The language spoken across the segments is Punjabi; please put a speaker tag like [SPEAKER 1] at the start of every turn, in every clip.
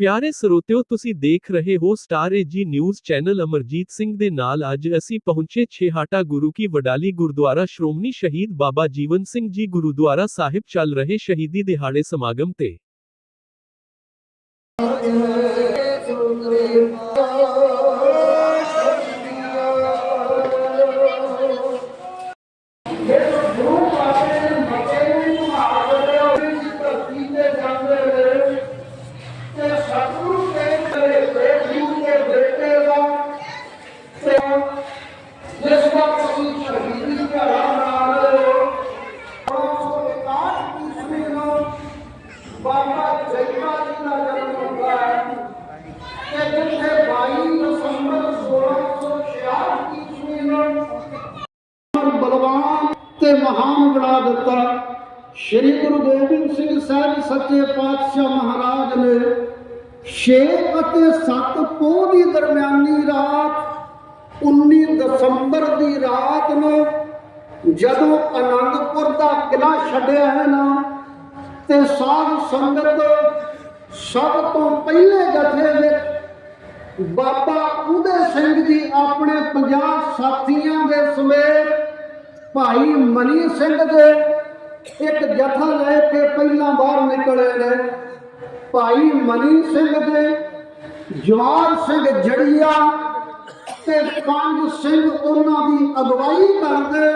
[SPEAKER 1] ਪਿਆਰੇ ਸਰੋਤਿਓ, ਤੁਸੀਂ ਦੇਖ ਰਹੇ ਹੋ Star AG News channel Amarjit Singh ਦੇ ਨਾਲ ਅੱਜ ਅਸੀਂ ਪਹੁੰਚੇ ਛੇਹਾਟਾ ਗੁਰੂ ਕੀ ਵਡਾਲੀ ਗੁਰਦੁਆਰਾ ਸ਼੍ਰੋਮਣੀ ਸ਼ਹੀਦ ਬਾਬਾ ਜੀਵਨ ਸਿੰਘ ਜੀ ਗੁਰਦੁਆਰਾ ਸਾਹਿਬ ਚੱਲ ਰਹੇ ਸ਼ਹੀਦੀ ਦਿਹਾੜੇ ਸਮਾਗਮ ਤੇ
[SPEAKER 2] ਜਿਸ ਦਾ ਤੁਸੀਂ ਸ਼ਹੀਦੀ ਘਰਾਂ ਨਾਲ ਈਸਵੀ ਨੂੰ ਬਾਬਾ ਜੈਮਾ ਜੀ ਦਾ ਜਨਮ ਹੁੰਦਾ ਹੈ ਕਿ ਜਿੱਥੇ 22 ਦਸੰਬਰ 1666 ਈਸਵੀ ਨੂੰ ਬਲਵਾਨ ਤੇ ਮਹਾਨ ਬਣਾ ਦਿੱਤਾ। ਸ੍ਰੀ ਗੁਰੂ ਗੋਬਿੰਦ ਸਿੰਘ ਸਾਹਿਬ ਸੱਚੇ ਪਾਤਸ਼ਾਹ ਮਹਾਰਾਜ ਨੇ 6 ਅਤੇ 7 ਪੋਹ ਦੀ ਦਰਮਿਆਨੀ ਰਾਤ 19 ਦਸੰਬਰ ਦੀ ਰਾਤ ਨੂੰ ਜਦੋਂ ਅਨੰਦਪੁਰ ਦਾ ਕਿਲਾ ਛੱਡਿਆ ਹੈ ਨਾ, ਤੇ ਸਾਧ ਸੰਗਤ ਸਭ ਤੋਂ ਪਹਿਲੇ ਜਥੇ ਵਿੱਚ ਬਾਬਾ ਸਿੰਘ ਜੀ, ਆਪਣੇ 50 ਸਾਥੀਆਂ ਦੇ ਸਮੇਤ ਭਾਈ ਮਨੀ ਸਿੰਘ ਦੇ ਇੱਕ ਜਥਾ ਲੈ ਕੇ ਪਹਿਲਾਂ ਬਾਹਰ ਨਿਕਲੇ ਨੇ। ਭਾਈ ਮਨੀ ਸਿੰਘ ਦੇ ਜਵਾਰ ਸਿੰਘ ਜੜੀਆ ਤੇ ਪੰਜ ਸਿੰਘ ਉਹਨਾਂ ਦੀ ਅਗਵਾਈ ਕਰਦੇ,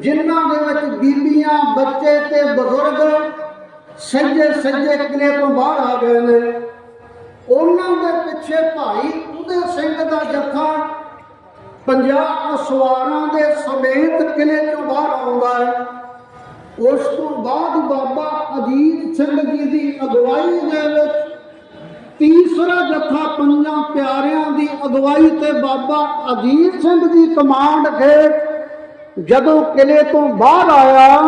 [SPEAKER 2] ਜਿਨ੍ਹਾਂ ਦੇ ਵਿੱਚ ਬੀਬੀਆਂ, ਬੱਚੇ ਤੇ ਬਜ਼ੁਰਗ ਸੱਜੇ ਸੱਜੇ ਕਿਲੇ ਤੋਂ ਬਾਹਰ ਆ ਗਏ ਨੇ। ਉਹਨਾਂ ਦੇ ਪਿੱਛੇ ਭਾਈ ਉਹਦੇ ਸਿੰਘ ਦਾ ਜੱਥਾ ਪੰਜਾਹ ਅਸਵਾਰਾਂ ਦੇ ਸਮੇਤ ਕਿਲੇ ਤੋਂ ਬਾਹਰ ਆਉਂਦਾ ਹੈ। ਉਸ ਤੋਂ ਬਾਅਦ ਬਾਬਾ ਅਜੀਤ ਸਿੰਘ ਜੀ ਦੀ ਅਗਵਾਈ ਦੇ ਵਿੱਚ ਤੀਸਰਾ ਜੱਥਾ ਪੰਜਾਂ ਪਿਆਰਿਆਂ ਦੀ ਅਗਵਾਈ ਤੇ ਬਾਬਾ ਅਜੀਤ ਸਿੰਘ ਦੀ ਕਮਾਂਡ ਹੇਠ ਜਦੋਂ ਕਿਲੇ ਤੋਂ ਬਾਹਰ ਆਇਆ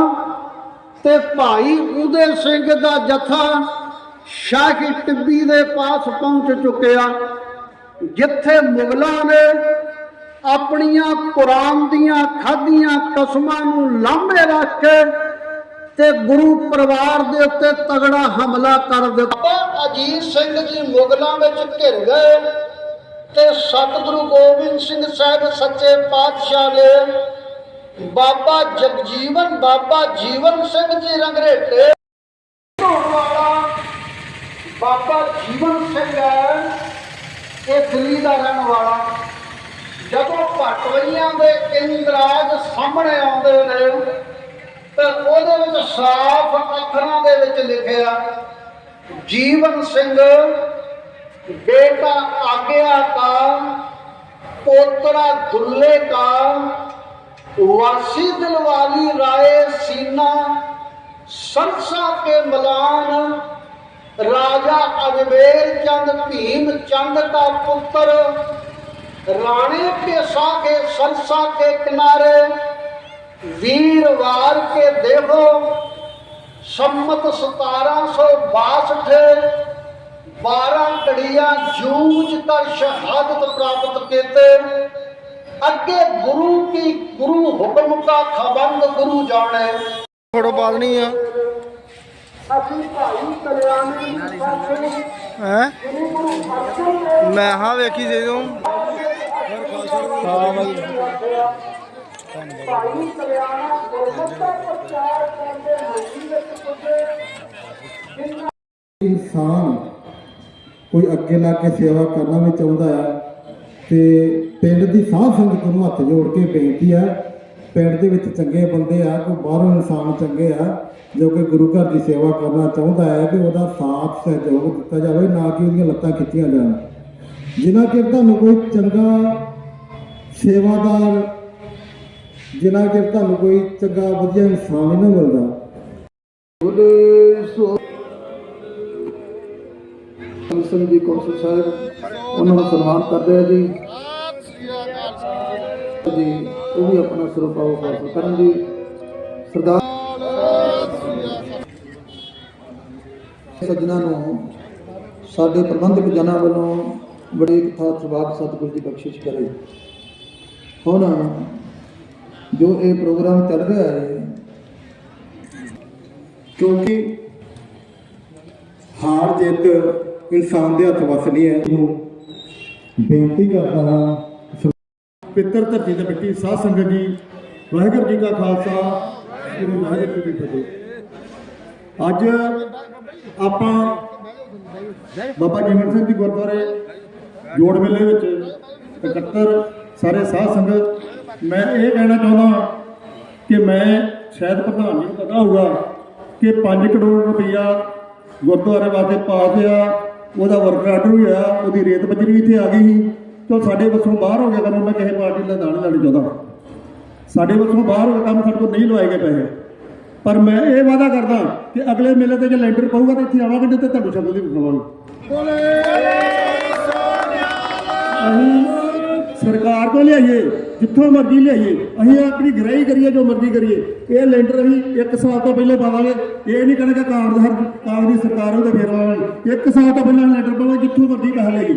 [SPEAKER 2] ਤੇ ਭਾਈ ਉਦੇ ਸਿੰਘ ਦਾ ਜਥਾ ਸ਼ਾਹੀ ਟਿੱਬੀ ਦੇ ਪਾਸ ਪਹੁੰਚ ਚੁੱਕਿਆ। ਜਿੱਥੇ ਮੁਗਲਾਂ ਨੇ ਆਪਣੀਆਂ ਕੁਰਾਨ ਦੀਆਂ ਖਾਧੀਆਂ ਕਸਮਾਂ ਨੂੰ ਲਾਂਭੇ ਰੱਖ ਕੇ ਤੇ ਗੁਰੂ ਪਰਿਵਾਰ ਦੇ ਉੱਤੇ ਤਗੜਾ ਹਮਲਾ ਕਰ ਦਿੱਤਾ। ਅਜੀਤ ਸਿੰਘ ਜੀ ਮੁਗਲਾਂ ਵਿੱਚ ਘਿਰ ਗਏ ਤੇ ਸਤਿਗੁਰੂ ਗੋਬਿੰਦ ਸਿੰਘ ਸਾਹਿਬ ਸੱਚੇ ਪਾਤਸ਼ਾਹ ਨੇ ਬਾਬਾ ਜਗਜੀਵਨ, ਬਾਬਾ ਜੀਵਨ ਸਿੰਘ ਜੀ ਰੰਗਰੇਟੇ। ਵਾਲਾ ਬਾਬਾ ਜੀਵਨ ਸਿੰਘ ਹੈ ਇਹ ਦਿੱਲੀ ਦਾ ਰਹਿਣ ਵਾਲਾ। ਜਦੋਂ ਭਟਵਈਆਂ ਦੇ ਇੰਦਰਾਜ ਸਾਹਮਣੇ ਆਉਂਦੇ ਨੇ, ਤਾਂ ਉਹਦੇ ਵਿੱਚ ਸਾਫ਼ ਅੱਖਰਾਂ ਦੇ ਵਿੱਚ ਲਿਖਿਆ, ਜੀਵਨ ਸਿੰਘ, ਬੇਟਾ ਆਗਿਆ ਕਾ, ਪੋਤਰਾ ਦੁੱਲੇ ਕਾ, ਵਾਸੀ ਦਿਲਵਾਲੀ ਰਾਏ ਸੀਨਾ ਸਰਸਾ ਕੇ ਮਲਾਨ ਰਾਜਾ ਅਜਮੇਰ ਚੰਦ, ਭੀਮ ਚੰਦ ਦਾ ਪੁੱਤਰ। ਰਾਣੇ ਪੇਸ਼ਾ ਕੇ ਸੰਸਾ ਕੇ ਕਿਨਾਰੇ ਵੀਰਵਾਰ ਕੇ ਦੇਖੋ, ਸੰਮਤ 1762 12 ਕੜੀਆਂ ਜੂਝ ਕਰ ਸ਼ਹਾਦਤ ਪ੍ਰਾਪਤ ਕੀਤੇ। ਅੱਗੇ ਗੁਰੂ ਕੀ ਗੁਰੂ ਹੁਕਮ ਦਾ ਖਬੰਦ ਗੁਰੂ ਜਾਣੇ।
[SPEAKER 3] ਥੋੜਾ ਬਾਤ ਨਹੀਂ ਆ। ਹੈ। ਮੈਂ ਹਾਂ। ਵੇਖੀ ਦੇ ਦੂੰ ਹਾਂ ਬਾਈ
[SPEAKER 4] ਇਨਸਾਨ ਕੋਈ ਅੱਗੇ ਲਾ ਕੇ ਸੇਵਾ ਕਰਨਾ ਵੀ ਚਾਹੁੰਦਾ ਆ ਤੇ ਪਿੰਡ ਦੀ ਸਾਧ ਸੰਗਤ ਨੂੰ ਹੱਥ ਜੋੜ ਕੇ ਬੇਨਤੀ ਆ ਪਿੰਡ ਦੇ ਵਿੱਚ ਚੰਗੇ ਬੰਦੇ ਆ ਕੋਈ ਬਾਹਰੋਂ ਇਨਸਾਨ ਚੰਗੇ ਆ ਜੋ ਕਿ ਗੁਰੂ ਘਰ ਦੀ ਸੇਵਾ ਕਰਨਾ ਚਾਹੁੰਦਾ ਹੈ ਕਿ ਉਹਦਾ ਸਾਥ ਸਹਿਯੋਗ ਦਿੱਤਾ ਜਾਵੇ ਨਾ ਕਿ ਉਹਦੀਆਂ ਲੱਤਾਂ ਖਿੱਚੀਆਂ ਜਾਣ। ਜਿਨ੍ਹਾਂ ਕਿ ਤੁਹਾਨੂੰ ਕੋਈ ਚੰਗਾ ਸੇਵਾਦਾਰ ਜਿਨ੍ਹਾਂ ਕਿ ਤੁਹਾਨੂੰ ਕੋਈ ਚੰਗਾ ਵਧੀਆ ਇਨਸਾਨ ਨਹੀਂ ਨਾ ਮਿਲਦਾ।
[SPEAKER 2] ਬੋਲੇ ਸੋ ਸਿੰਘ ਜੀ ਕੌਂਸਲ ਸਾਹਿਬ ਉਹਨਾਂ ਨੂੰ ਸਨਮਾਨ ਕਰਦੇ ਆ ਜੀ। ਜੀ। ਉਹ ਵੀ ਆਪਣਾ ਸਰਪਾਉ ਹਾਸਲ ਕਰਨ ਜੀ ਸਰਦਾਰ ਸੱਜਣਾ ਨੂੰ ਸਾਡੇ ਪ੍ਰਬੰਧਕ ਜਨਾਂ ਵੱਲੋਂ ਬੜੀ ਕਥਾ ਸੁਭਾਗ ਸਤਿਗੁਰੂ ਦੀ ਬਖਸ਼ਿਸ਼ ਕਰੇ। ਹੁਣ ਜੋ ਇਹ ਪ੍ਰੋਗਰਾਮ ਚੱਲ ਰਿਹਾ ਹੈ, ਕਿਉਂਕਿ
[SPEAKER 4] ਹਾਰ ਜਿੱਤ ਇਨਸਾਨ ਦੇ ਹੱਥ ਵੱਸ ਨਹੀਂ ਹੈ ਬੇਨਤੀ ਕਰਦਾ ਹਾਂ ਪਿੱਤਰ ਧਰਤੀ ਦੇ ਮਿੱਟੀ ਸਾਧ ਸੰਗਤ ਜੀ, ਵਾਹਿਗੁਰੂ ਜੀ ਕਾ ਖਾਲਸਾ ਸ੍ਰੀ ਵਾਹਿਗੁਰੂ ਜੀ ਕੀ ਫਤਿਹ। ਅੱਜ ਆਪਾਂ ਬਾਬਾ ਜੀਵਨ ਸਿੰਘ ਜੀ ਗੁਰਦੁਆਰੇ ਜੋੜ ਮੇਲੇ ਵਿੱਚ ਇਕੱਤਰ ਸਾਰੇ ਸਾਧ ਸੰਗਤ। ਮੈਂ ਇਹ ਕਹਿਣਾ ਚਾਹੁੰਦਾ ਕਿ ਮੈਂ ਸ਼ਾਇਦ ਪ੍ਰਧਾਨ ਜੀ ਨੂੰ ਪਤਾ ਹੋਊਗਾ ਕਿ 5 ਕਰੋੜ ਰੁਪਈਆ ਗੁਰਦੁਆਰੇ ਵਾਸਤੇ ਪਾ ਆ ਉਹਦਾ ਵਰਕ ਆਰਡਰ ਵੀ ਹੋਇਆ, ਉਹਦੀ ਰੇਤ ਬਜਰੀ ਵੀ ਇੱਥੇ ਆ ਗਈ ਸੀ। ਤੇ ਸਾਡੇ ਵੱਸੋਂ ਬਾਹਰ ਹੋ ਗਿਆ ਕੰਮ ਮੈਂ ਕਿਸੇ ਪਾਰਟੀ ਦਾ ਦਾਣੇ ਲੈਣੇ ਚਾਹੁੰਦਾ। ਸਾਡੇ ਵੱਸੋਂ ਬਾਹਰ ਹੋ ਗਿਆ ਕੰਮ ਸਾਡੇ ਕੋਲ ਨਹੀਂ ਲਵਾਏ ਗਏ ਪੈਸੇ। ਪਰ ਮੈਂ ਇਹ ਵਾਅਦਾ ਕਰਦਾ ਕਿ ਅਗਲੇ ਮੇਲੇ ਤੇ ਜੇ ਲੈਂਟਰ ਪਊਗਾ ਤਾਂ ਇੱਥੇ ਆਵਾਂਗੇ ਤੇ ਤੁਹਾਨੂੰ ਸ਼ਕਲ ਦੀ ਵਿਖਾਵਾਂਗੇ ਅਸੀਂ ਸਰਕਾਰ ਤੋਂ ਲਿਆਈਏ ਜਿੱਥੋਂ ਮਰਜ਼ੀ ਲਿਆਈਏ। ਅਸੀਂ ਆਪਣੀ ਗ੍ਰਹਿ ਕਰੀਏ ਜੋ ਮਰਜ਼ੀ ਕਰੀਏ। ਇਹ ਲੈਂਟਰ ਅਸੀਂ ਇੱਕ ਸਾਲ ਤੋਂ ਪਹਿਲੇ ਪਾਵਾਂਗੇ ਇਹ ਨਹੀਂ ਕਹਿਣਾ ਕਿ ਕਾਂਗਰਸ ਕਾਂਗਰਸ ਦੀ ਸਰਕਾਰ ਉਹਦੇ ਫੇਰ ਆਵਾਂਗੇ ਇੱਕ ਸਾਲ ਤੋਂ ਪਹਿਲਾਂ ਲੈਂਟਰ ਪਾਵਾਂਗੇ ਜਿੱਥੋਂ ਮਰਜ਼ੀ ਪੈਸਾ ਲੈ ਗਈ।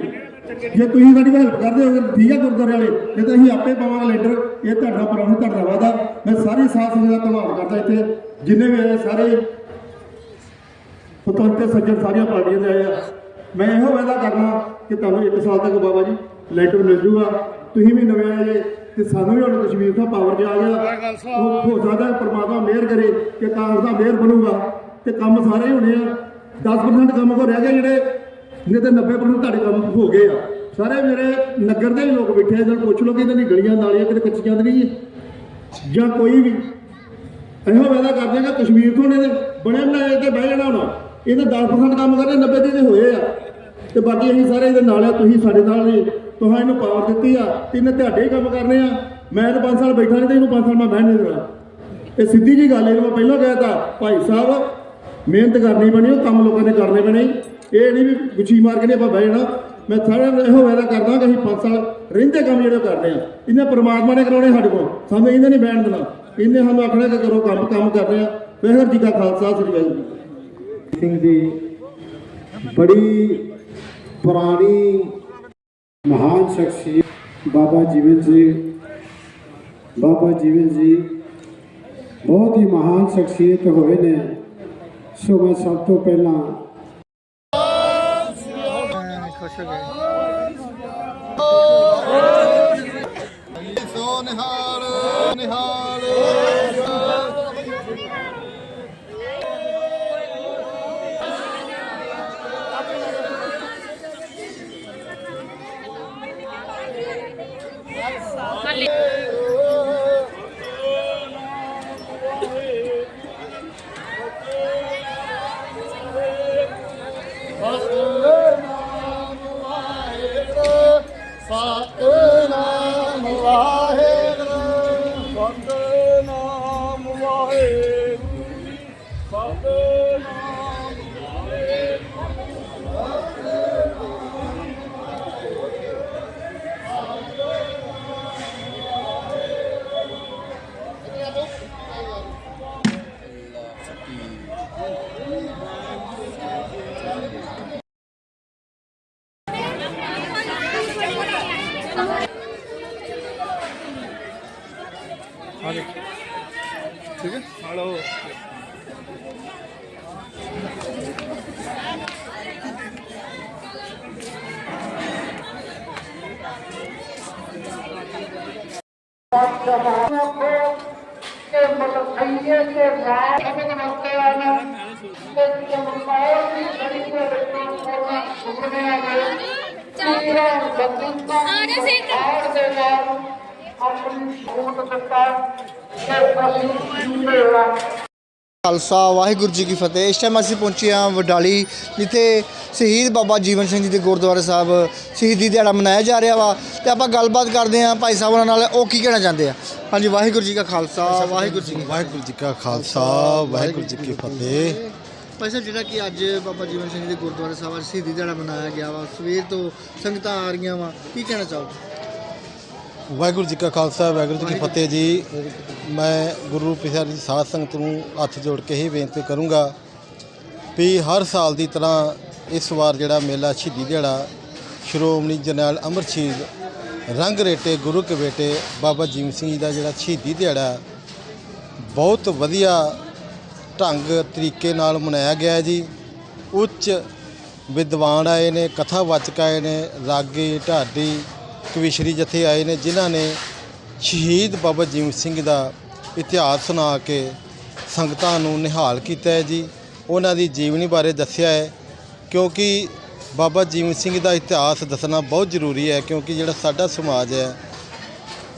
[SPEAKER 4] ਜੇ ਤੁਸੀਂ ਸਾਡੀ ਹੈਲਪ ਕਰਦੇ ਹੋ ਠੀਕ ਹੈ ਗੁਰਦੁਆਰੇ ਵਾਲੇ ਨਹੀਂ ਤਾਂ ਅਸੀਂ ਆਪੇ ਪਾਵਾਂਗੇ ਲੈਂਟਰ ਇਹ ਤੁਹਾਡਾ ਪਰਮ ਤੁਹਾਡਾ ਵਾਦਾ ਮੈਂ ਸਾਰੀ ਸਾਥ ਸੰਗਤ ਦਾ ਧੰਨਵਾਦ ਕਰਦਾ ਇੱਥੇ। ਜਿੰਨੇ ਵੀ ਆਏ ਸਾਰੇ ਸੁਤੰਤਰ ਸੱਜਣ ਸਾਰੀਆਂ ਪਾਰਟੀਆਂ ਦੇ ਆਏ ਆ। ਮੈਂ ਇਹੋ ਵਾਅਦਾ ਕਰਨਾ ਕਿ ਤੁਹਾਨੂੰ ਇੱਕ ਸਾਲ ਤੱਕ ਬਾਬਾ ਜੀ ਲੈਟਰ ਮਿਲ ਜੂਗਾ। ਤੁਸੀਂ ਵੀ ਨਵੇਂ ਆਏ ਜੇ ਤੇ ਸਾਨੂੰ ਵੀ ਹੁਣ ਕਸ਼ਮੀਰ ਤੋਂ ਪਾਵਰ ਜਿਹਾ ਆ ਗਿਆ ਹੋ ਹੋ ਸਕਦਾ ਹੈ ਪ੍ਰਮਾਤਮਾ ਮਿਹਰ ਕਰੇ ਕਿ ਕਾਂਗਰਸ ਦਾ ਮਿਹਰ ਬਣੂਗਾ ਤੇ ਕੰਮ ਸਾਰੇ ਹੀ ਹੋਣੇ ਆ। 10% ਕੰਮ ਕੋ ਰਹਿ ਜਿਹੜੇ ਨਹੀਂ ਤਾਂ 90% ਤੁਹਾਡੇ ਕੰਮ ਹੋ ਗਏ ਆ। ਸਾਰੇ ਮੇਰੇ ਨਗਰ ਦੇ ਹੀ ਲੋਕ ਬੈਠੇ ਆ ਇਹਨਾਂ ਪੁੱਛ ਲਓ ਕਿ ਇਹਨਾਂ ਦੀ ਗਲੀਆਂ, ਨਾਲੀਆਂ ਕਿਤੇ ਕੱਚੀਆਂ ਤਾਂ ਨਹੀਂ ਹੈ ਜਾਂ ਕੋਈ ਵੀ? ਇਹੋ ਵਾਅਦਾ ਕਰਦੇ ਆ ਕਿ ਕਸ਼ਮੀਰ ਤੋਂ ਇਹਨੇ ਬਣੇ ਬਣਾਏ ਤੇ ਬਹਿ ਜਾਣਾ ਹੁਣ। ਇਹਨੇ 10% ਕੰਮ ਕਰਦੇ 90 ਦੇ ਤੇ ਹੋਏ ਆ। ਤੇ ਬਾਕੀ ਅਸੀਂ ਸਾਰੇ ਇਹਦੇ ਨਾਲ ਆ, ਤੁਸੀਂ ਸਾਡੇ ਨਾਲ ਨੇ ਤੁਹਾਂ ਇਹਨੂੰ ਪਾਵਰ ਦਿੱਤੀ ਆ, ਤੇ ਇਹਨੇ ਤੁਹਾਡੇ ਹੀ ਕੰਮ ਕਰਨੇ ਆ। ਮੈਂ ਤਾਂ 5 ਸਾਲ ਬੈਠਾ ਨਹੀਂ ਤੇ ਇਹਨੂੰ 5 ਸਾਲ ਮੈਂ ਬਹਿ ਨਹੀਂ ਦੇਣਾ। ਇਹ ਸਿੱਧੀ ਜੀ ਗੱਲ ਇਹਨੂੰ ਮੈਂ ਪਹਿਲਾਂ ਕਹਿ ਤਾ ਭਾਈ ਸਾਹਿਬ, ਮਿਹਨਤ ਕਰਨੀ ਪੈਣੀ, ਉਹ ਕੰਮ ਲੋਕਾਂ ਨੇ ਕਰਨੇ ਬਣੇ ਇਹ ਨਹੀਂ ਵੀ ਗੁੱਛੀ ਮਾਰ ਕੇ ਨਹੀਂ ਆਪਾਂ ਬਹਿ ਜਾਣਾ। ਮੈਂ ਸਾਰਿਆਂ ਨੂੰ ਇਹੋ ਵਾਅਦਾ ਕਰਦਾ ਕਿ ਅਸੀਂ 5 ਸਾਲ ਰਹਿੰਦੇ ਕੰਮ ਜਿਹੜੇ ਉਹ ਕਰਨੇ ਆ ਇਹਨੇ ਪਰਮਾਤਮਾ ਨੇ ਕਰਾਉਣੇ ਸਾਡੇ ਕੋਲ। ਸਾਨੂੰ ਇਹਨੇ ਨਹੀਂ ਬਹਿਣ ਦੇਣਾ। ਇਹਨੇ ਸਾਨੂੰ ਆਖਣਾ ਕਿ ਕਰੋ ਕੰਮ ਕੰਮ ਕਰਨੇ ਆ ਵਾਹਿਗੁਰੂ ਜੀ ਕਾ ਖਾਲਸਾ, ਸ੍ਰੀ ਵਾਹਿਗੁਰੂ ਸਿੰਘ ਜੀ, ਬੜੀ ਪੁਰਾਣੀ ਮਹਾਨ ਸ਼ਖਸੀਅਤ ਬਾਬਾ ਜੀਵਨ ਜੀ, ਬਾਬਾ ਜੀਵਨ ਜੀ, ਬਹੁਤ ਹੀ ਮਹਾਨ ਸ਼ਖਸੀਅਤ ਹੋਏ ਨੇ। ਸੋ ਮੈਂ ਸਭ ਤੋਂ ਪਹਿਲਾਂ
[SPEAKER 2] ਸੋ ਨਿਹਾਲ ਨਿਹਾਲ। हाँ देखिए
[SPEAKER 3] ठीक है हेलो
[SPEAKER 2] के मुतैये के बाद अपने मौके आना के मुतैये की घड़ी को देखना होगा सुनने आना
[SPEAKER 3] ਖਾਲਸਾ ਵਾਹਿਗੁਰੂ ਜੀ ਕੀ ਫਤਿਹ। ਇਸ ਟਾਈਮ ਅਸੀਂ ਪਹੁੰਚੇ ਹਾਂ ਵਡਾਲੀ ਜਿੱਥੇ ਸ਼ਹੀਦ ਬਾਬਾ ਜੀਵਨ ਸਿੰਘ ਜੀ ਦੇ ਗੁਰਦੁਆਰੇ ਸਾਹਿਬ ਸ਼ਹੀਦੀ ਦਿਹਾੜਾ ਮਨਾਇਆ ਜਾ ਰਿਹਾ ਵਾ। ਤੇ ਆਪਾਂ ਗੱਲਬਾਤ ਕਰਦੇ ਹਾਂ ਭਾਈ ਸਾਹਿਬ ਉਹਨਾਂ ਨਾਲ ਉਹ ਕੀ ਕਹਿਣਾ ਚਾਹੁੰਦੇ ਆ? ਹਾਂਜੀ ਵਾਹਿਗੁਰੂ ਜੀ ਕਾ ਖਾਲਸਾ ਵਾਹਿਗੁਰੂ ਜੀ
[SPEAKER 5] ਵਾਹਿਗੁਰੂ ਜੀ ਕਾ ਖਾਲਸਾ ਵਾਹਿਗੁਰੂ ਜੀ ਕੀ ਫਤਿਹ।
[SPEAKER 3] ਭਾਈ ਸਾਹਿਬ ਜਿਹੜਾ ਕਿ ਅੱਜ ਬਾਬਾ ਜੀਵਨ ਸਿੰਘ ਜੀ ਦੇ ਗੁਰਦੁਆਰਾ ਸਾਹਿਬ ਅੱਜ ਸ਼ਹੀਦੀ ਦਿਹਾੜਾ ਮਨਾਇਆ ਗਿਆ ਵਾ ਸਵੇਰ ਤੋਂ ਸੰਗਤਾਂ ਆ ਰਹੀਆਂ ਵਾ ਕੀ ਕਹਿਣਾ ਚਾਹੋਗੇ?
[SPEAKER 5] ਵਾਹਿਗੁਰੂ ਜੀ ਕਾ ਖਾਲਸਾ ਵਾਹਿਗੁਰੂ ਜੀ ਕੀ ਫਤਿਹ ਜੀ। ਮੈਂ ਗੁਰੂ ਪਿਆਰੀ ਸਾਧ ਸੰਗਤ ਨੂੰ ਹੱਥ ਜੋੜ ਕੇ ਹੀ ਬੇਨਤੀ ਕਰੂੰਗਾ ਵੀ ਹਰ ਸਾਲ ਦੀ ਤਰ੍ਹਾਂ ਇਸ ਵਾਰ ਜਿਹੜਾ ਮੇਲਾ ਸ਼ਹੀਦੀ ਦਿਹਾੜਾ ਸ਼੍ਰੋਮਣੀ ਜਰਨੈਲ ਅਮਰ ਸ਼ਹੀਦ ਰੰਗ ਰੇਟੇ ਗੁਰੂ ਕੇ ਬੇਟੇ ਬਾਬਾ ਜੀਵਨ ਸਿੰਘ ਜੀ ਦਾ ਜਿਹੜਾ ਸ਼ਹੀਦੀ ਦਿਹਾੜਾ ਬਹੁਤ ਵਧੀਆ ਢੰਗ ਤਰੀਕੇ ਨਾਲ ਮਨਾਇਆ ਗਿਆ ਹੈ ਜੀ। ਉੱਚ ਵਿਦਵਾਨ ਆਏ ਨੇ, ਕਥਾਵਾਚਕ ਆਏ ਨੇ, ਰਾਗੀ, ਢਾਡੀ, ਕਵਿਸ਼ਰੀ ਜਥੇ ਆਏ ਨੇ, ਜਿਨ੍ਹਾਂ ਨੇ ਸ਼ਹੀਦ ਬਾਬਾ ਜੀਵਨ ਸਿੰਘ ਦਾ ਇਤਿਹਾਸ ਸੁਣਾ ਕੇ ਸੰਗਤਾਂ ਨੂੰ ਨਿਹਾਲ ਕੀਤਾ ਹੈ ਜੀ। ਉਹਨਾਂ ਦੀ ਜੀਵਨੀ ਬਾਰੇ ਦੱਸਿਆ ਹੈ, ਕਿਉਂਕਿ ਬਾਬਾ ਜੀਵਨ ਸਿੰਘ ਦਾ ਇਤਿਹਾਸ ਦੱਸਣਾ ਬਹੁਤ ਜ਼ਰੂਰੀ ਹੈ, ਕਿਉਂਕਿ ਜਿਹੜਾ ਸਾਡਾ ਸਮਾਜ ਹੈ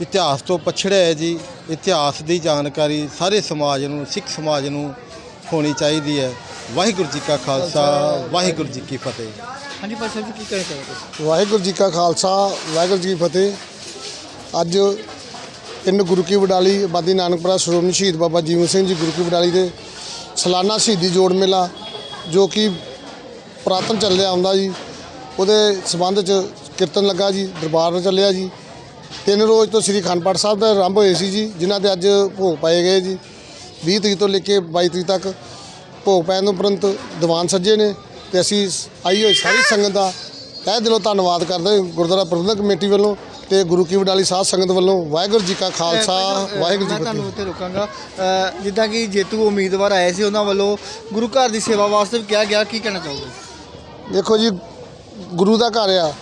[SPEAKER 5] ਇਤਿਹਾਸ ਤੋਂ ਪਛੜਿਆ ਹੈ ਜੀ। ਇਤਿਹਾਸ ਦੀ ਜਾਣਕਾਰੀ ਸਾਰੇ ਸਮਾਜ ਨੂੰ ਸਿੱਖ ਸਮਾਜ ਨੂੰ ਹੋਣੀ ਚਾਹੀਦੀ ਹੈ। ਵਾਹਿਗੁਰੂ ਜੀ ਕਾ ਖਾਲਸਾ ਵਾਹਿਗੁਰੂ ਜੀ ਕੀ ਫਤਿਹ।
[SPEAKER 3] ਹਾਂਜੀ ਭਾਈ ਸਾਹਿਬ ਜੀ ਕੀ ਕਹਿਣਾ ਤੁਸੀਂ?
[SPEAKER 6] ਵਾਹਿਗੁਰੂ ਜੀ ਕਾ ਖਾਲਸਾ ਵਾਹਿਗੁਰੂ ਜੀ ਕੀ ਫਤਿਹ। ਅੱਜ ਪਿੰਡ ਗੁਰੂ ਕੀ ਵਡਾਲੀ ਆਬਾਦੀ ਨਾਨਕਪੁਰਾ ਸ਼੍ਰੋਮਣੀ ਸ਼ਹੀਦ ਬਾਬਾ ਜੀਵਨ ਸਿੰਘ ਜੀ ਗੁਰੂ ਕੀ ਵਡਾਲੀ ਦੇ ਸਾਲਾਨਾ ਸ਼ਹੀਦੀ ਜੋੜ ਮੇਲਾ ਜੋ ਕਿ ਪੁਰਾਤਨ ਚੱਲਿਆ ਆਉਂਦਾ ਜੀ। ਉਹਦੇ ਸਬੰਧ ਚ ਕੀਰਤਨ ਲੱਗਾ ਜੀ ਦਰਬਾਰ ਚੱਲਿਆ ਜੀ। ਤਿੰਨ ਰੋਜ਼ ਤੋਂ ਸ੍ਰੀ ਅਖੰਡ ਪਾਠ ਸਾਹਿਬ ਦਾ ਆਰੰਭ ਹੋਏ ਸੀ ਜੀ ਜਿਨ੍ਹਾਂ ਦੇ ਅੱਜ ਭੋਗ ਪਾਏ ਗਏ ਜੀ। 20 ਤਰੀਕ ਤੋਂ ਲੈ ਕੇ 22 ਤਰੀਕ ਤੱਕ ਭੋਗ ਪੈਣ ਤੋਂ ਉਪਰੰਤ ਦੀਵਾਨ ਸੱਜੇ ਨੇ ਤੇ ਅਸੀਂ ਆਈ ਹੋਈ ਸਾਰੀ ਸੰਗਤ ਦਾ ਤਹਿ ਦਿਲੋਂ ਧੰਨਵਾਦ ਕਰਦੇ ਗੁਰਦੁਆਰਾ ਪ੍ਰਬੰਧਕ ਕਮੇਟੀ ਵੱਲੋਂ ਤੇ ਗੁਰੂ ਕੀ ਵਡਾਲੀ ਸਾਧ ਸੰਗਤ ਵੱਲੋਂ ਵਾਹਿਗੁਰੂ ਜੀ ਕਾ ਖਾਲਸਾ ਵਾਹਿਗੁਰੂ ਜੀ ਕੀ
[SPEAKER 3] ਤੁਹਾਨੂੰ
[SPEAKER 6] ਫਤਿਹ।
[SPEAKER 3] ਉੱਤੇ ਰੋਕਾਂਗਾ। ਅ, ਜਿੱਦਾਂ ਕਿ ਜੇਤੂ ਉਮੀਦਵਾਰ ਆਏ ਸੀ ਉਹਨਾਂ ਵੱਲੋਂ ਗੁਰੂ ਘਰ ਦੀ ਸੇਵਾ ਵਾਸਤੇ ਵੀ ਕਿਹਾ ਗਿਆ ਕੀ ਕਹਿਣਾ ਚਾਹੋਗੇ?
[SPEAKER 6] ਦੇਖੋ ਜੀ ਗੁਰੂ ਦਾ ਘਰ ਆ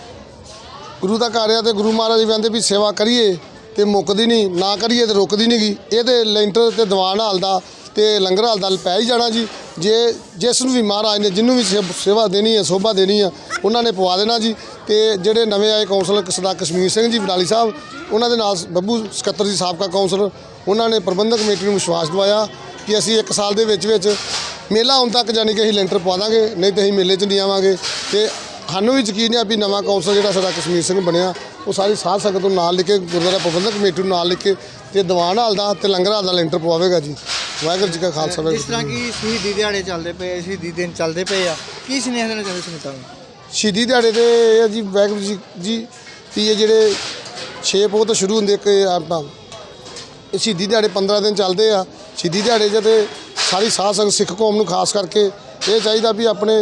[SPEAKER 6] ਗੁਰੂ ਦਾ ਘਰ ਆ ਤੇ ਗੁਰੂ ਮਹਾਰਾਜ ਜੀ ਕਹਿੰਦੇ ਵੀ ਸੇਵਾ ਕਰੀਏ ਤੇ ਮੁੱਕਦੀ ਨਹੀਂ, ਨਾ ਕਰੀਏ ਤੇ ਰੁਕਦੀ ਨਹੀਂ ਗੀ ਇਹ ਤੇ ਲੈਂਟਰ ਤੇ ਦੀਵਾਨ ਹਾਲ ਦਾ ਤੇ ਲੰਗਰ ਹਾਲ ਦਾ ਪੈ ਹੀ ਜਾਣਾ ਜੀ। ਜੇ ਜਿਸ ਨੂੰ ਵੀ ਮਹਾਰਾਜ ਨੇ ਜਿਹਨੂੰ ਵੀ ਸੇ- ਸੇਵਾ ਦੇਣੀ ਹੈ, ਸੋਭਾ ਦੇਣੀ ਆ ਉਹਨਾਂ ਨੇ ਪਵਾ ਦੇਣਾ ਜੀ। ਤੇ ਜਿਹੜੇ ਨਵੇਂ ਆਏ ਕੌਂਸਲਰ ਸਰਦਾਰ ਕਸ਼ਮੀਰ ਸਿੰਘ ਜੀ ਵਡਾਲੀ ਸਾਹਿਬ, ਉਹਨਾਂ ਦੇ ਨਾਲ ਬੱਬੂ ਸਕੱਤਰ ਜੀ, ਸਾਬਕਾ ਕੌਂਸਲਰ, ਉਹਨਾਂ ਨੇ ਪ੍ਰਬੰਧਕ ਕਮੇਟੀ ਨੂੰ ਵਿਸ਼ਵਾਸ ਦਿਵਾਇਆ ਕਿ ਅਸੀਂ ਇੱਕ ਸਾਲ ਦੇ ਵਿੱਚ ਵਿੱਚ ਮੇਲਾ ਹੁਣ ਤੱਕ ਜਾਣੀ ਕਿ ਅਸੀਂ ਲੈਂਟਰ ਪਵਾ ਦਾਂਗੇ, ਨਹੀਂ ਤੇ ਅਸੀਂ ਮੇਲੇ 'ਚ ਨਹੀਂ ਆਵਾਂਗੇ। ਤੇ ਸਾਨੂੰ ਵੀ ਯਕੀਨ ਹੈ ਵੀ ਨਵਾਂ ਕੌਂਸਲ ਜਿਹੜਾ ਸਾਡਾ ਕਸ਼ਮੀਰ ਸਿੰਘ ਬਣਿਆ ਉਹ ਸਾਰੀ ਸਾਧ ਸੰਗਤ ਨੂੰ ਨਾਲ ਲੈ ਕੇ ਗੁਰਦੁਆਰਾ ਪ੍ਰਬੰਧਕ ਕਮੇਟੀ ਨੂੰ ਨਾਲ ਲੈ ਕੇ ਤੇ ਦੀਵਾਨ ਹਾਲ ਦਾ ਤੇ ਲੰਗਰ ਹਾਲ ਦਾ ਲੈਂਟਰ ਪਵਾਵੇਗਾ ਜੀ ਵਾਹਿਗੁਰੂ ਜੀ ਕਾ ਖਾਲਸਾ
[SPEAKER 3] ਜਿਸ ਤਰ੍ਹਾਂ
[SPEAKER 6] ਕੀ
[SPEAKER 3] ਸ਼ਹੀਦੀ ਦਿਹਾੜੇ ਚੱਲਦੇ ਪਏ ਸ਼ਹੀਦੀ ਦਿਨ ਚੱਲਦੇ ਪਏ ਆ ਕੀ ਸੁਨੇਹਾ ਦੇਣਾ ਚਾਹੁੰਦੇ ਸੰਗਤਾਂ ਨੂੰ।
[SPEAKER 6] ਸ਼ਹੀਦੀ ਦਿਹਾੜੇ ਤੇ ਇਹ ਆ ਜੀ ਵਾਹਿਗੁਰੂ ਜੀ ਜੀ ਵੀ ਇਹ ਜਿਹੜੇ 6 ਪੋਹ ਤੋਂ ਸ਼ੁਰੂ ਹੁੰਦੇ ਕਿ ਆਪਾਂ ਇਹ ਸ਼ਹੀਦੀ ਦਿਹਾੜੇ 15 ਦਿਨ ਚੱਲਦੇ ਆ ਸ਼ਹੀਦੀ ਦਿਹਾੜੇ ਤੇ ਸਾਰੀ ਸਾਧ ਸੰਗਤ ਸਿੱਖ ਕੌਮ ਨੂੰ ਖਾਸ ਕਰਕੇ ਇਹ ਚਾਹੀਦਾ ਵੀ ਆਪਣੇ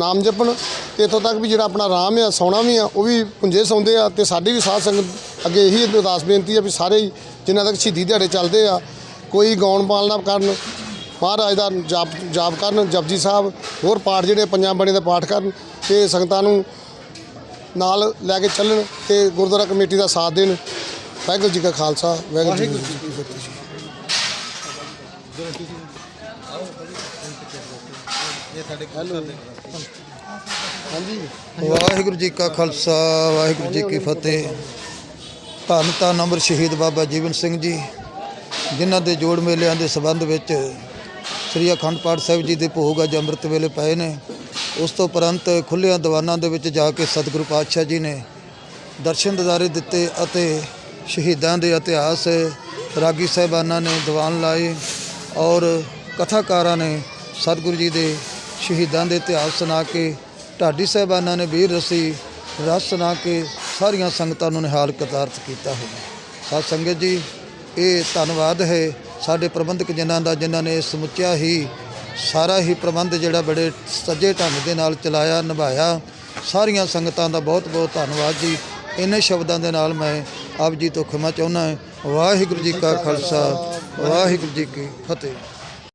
[SPEAKER 6] ਨਾਮ ਜਪਣ ਤੇ ਇੱਥੋਂ ਤੱਕ ਵੀ ਜਿਹੜਾ ਆਪਣਾ ਆਰਾਮ ਆ ਸੌਣਾ ਵੀ ਆ ਉਹ ਵੀ ਪੁੰਜੇ ਸੌਂਦੇ ਆ ਤੇ ਸਾਡੀ ਵੀ ਸਾਧ ਸੰਗਤ ਅੱਗੇ ਇਹੀ ਅਰਦਾਸ ਬੇਨਤੀ ਆ ਵੀ ਸਾਰੇ ਹੀ ਜਿਨ੍ਹਾਂ ਤੱਕ ਸ਼ਹੀਦੀ ਦਿਹਾੜੇ ਚੱਲਦੇ ਆ ਕੋਈ ਗਾਉਣ ਨਾ ਕਰਨ ਮਹਾਰਾਜ ਦਾ ਜਾਪ ਜਾਪ ਕਰਨ ਜਪਜੀ ਸਾਹਿਬ ਹੋਰ ਪਾਠ ਜਿਹੜੇ ਪੰਜਾਂ ਬਾਣੀਆਂ ਦਾ ਪਾਠ ਕਰਨ ਤੇ ਸੰਗਤਾਂ ਨੂੰ ਨਾਲ ਲੈ ਕੇ ਚੱਲਣ ਤੇ ਗੁਰਦੁਆਰਾ ਕਮੇਟੀ ਦਾ ਸਾਥ ਦੇਣ। ਵਾਹਿਗੁਰੂ ਜੀ ਕਾ ਖਾਲਸਾ ਵਾਹਿਗੁਰੂ ਜੀ ਕੀ ਫਤਿਹ। ਹਾਂਜੀ।
[SPEAKER 7] ਵਾਹਿਗੁਰੂ ਜੀ ਕਾ ਖਾਲਸਾ, ਵਾਹਿਗੁਰੂ ਜੀ ਕੀ ਫਤਿਹ। ਧੰਨ ਧੰਨ ਅਮਰ ਸ਼ਹੀਦ ਬਾਬਾ ਜੀਵਨ ਸਿੰਘ ਜੀ, ਜਿਨ੍ਹਾਂ ਦੇ ਜੋੜ ਮੇਲਿਆਂ ਦੇ ਸਬੰਧ ਵਿੱਚ ਸ੍ਰੀ ਅਖੰਡ ਪਾਠ ਸਾਹਿਬ ਜੀ ਦੇ ਭੋਗ ਅੱਜ ਅੰਮ੍ਰਿਤ ਵੇਲੇ ਪਏ ਨੇ। ਉਸ ਤੋਂ ਉਪਰੰਤ ਖੁੱਲ੍ਹਿਆਂ ਦੀਵਾਨਾਂ ਦੇ ਵਿੱਚ ਜਾ ਕੇ ਸਤਿਗੁਰੂ ਪਾਤਸ਼ਾਹ ਜੀ ਨੇ ਦਰਸ਼ਨ ਦਿਦਾਰੇ ਦਿੱਤੇ ਅਤੇ ਸ਼ਹੀਦਾਂ ਦੇ ਇਤਿਹਾਸ ਰਾਗੀ ਸਾਹਿਬਾਨਾਂ ਨੇ ਦੀਵਾਨ ਲਾਏ ਔਰ ਕਥਾਕਾਰਾਂ ਨੇ ਸਤਿਗੁਰੂ ਜੀ ਦੇ ਸ਼ਹੀਦਾਂ ਦੇ ਇਤਿਹਾਸ ਸੁਣਾ ਕੇ ਢਾਡੀ ਸਾਹਿਬਾਨਾਂ ਨੇ ਵੀਰ ਰਸੀ ਰਸ ਸੁਣਾ ਕੇ ਸਾਰੀਆਂ ਸੰਗਤਾਂ ਨੂੰ ਨਿਹਾਲ ਕਤਾਰਤ ਕੀਤਾ ਹੋਇਆ ਸਾਧ ਸੰਗਤ ਜੀ, ਇਹ ਧੰਨਵਾਦ ਹੈ ਸਾਡੇ ਪ੍ਰਬੰਧਕ ਜਿਨ੍ਹਾਂ ਦਾ, ਜਿਨ੍ਹਾਂ ਨੇ ਸਮੁੱਚਾ ਹੀ, ਸਾਰਾ ਹੀ ਪ੍ਰਬੰਧ ਜਿਹੜਾ ਬੜੇ ਸੱਜੇ ਢੰਗ ਦੇ ਨਾਲ ਚਲਾਇਆ, ਨਿਭਾਇਆ। ਸਾਰੀਆਂ ਸੰਗਤਾਂ ਦਾ ਬਹੁਤ ਬਹੁਤ ਧੰਨਵਾਦ ਜੀ। ਇਹਨਾਂ ਸ਼ਬਦਾਂ ਦੇ ਨਾਲ ਮੈਂ ਆਪ ਜੀ ਤੋਂ ਖਿਮਾ ਚਾਹੁੰਦਾ ਹਾਂ। ਵਾਹਿਗੁਰੂ ਜੀ ਕਾ ਖਾਲਸਾ, ਵਾਹਿਗੁਰੂ ਜੀ ਕੀ ਫਤਿਹ।